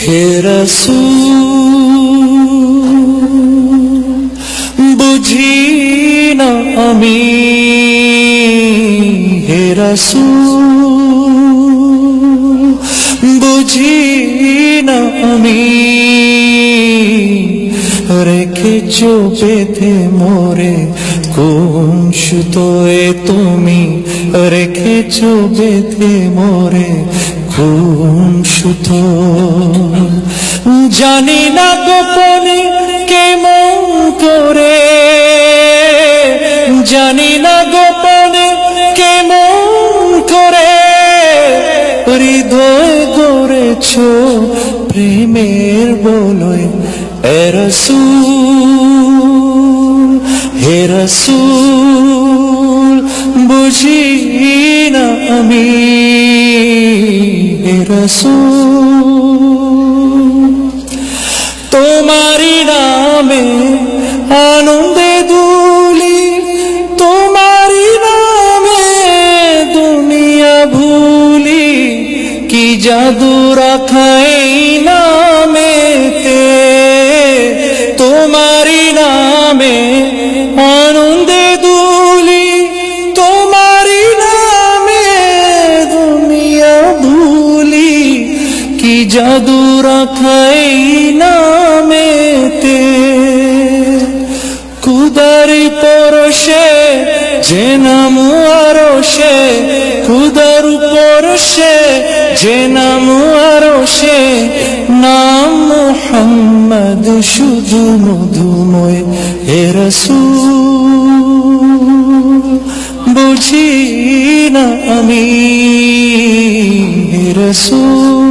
হে বুঝি না আমি হে বুঝি না আমি রেখেছ বেঁধে মোরে কোন সুতোয় তুমি রেখেছ বেঁধে মোরে কোন সুতো জানি না গোপনে কেমন করে, জানি না গোপনে কেমন করে, হৃদয় গড়েছ প্রেমের রসুল, বুঝি না আমি রসুল। তোমারি নামে আনন্দে দুলি তোমারি নামে দুনিয়া ভুলি, কি জাদু রাখাই জাদু রাখাই নামেতে কুদারি পরশে যে নাম আরও সে কুদার পরশে যে নাম আরও সে নাম মোহাম্মদ শুধু মধুময় হে বুঝি না আমি হে রসূল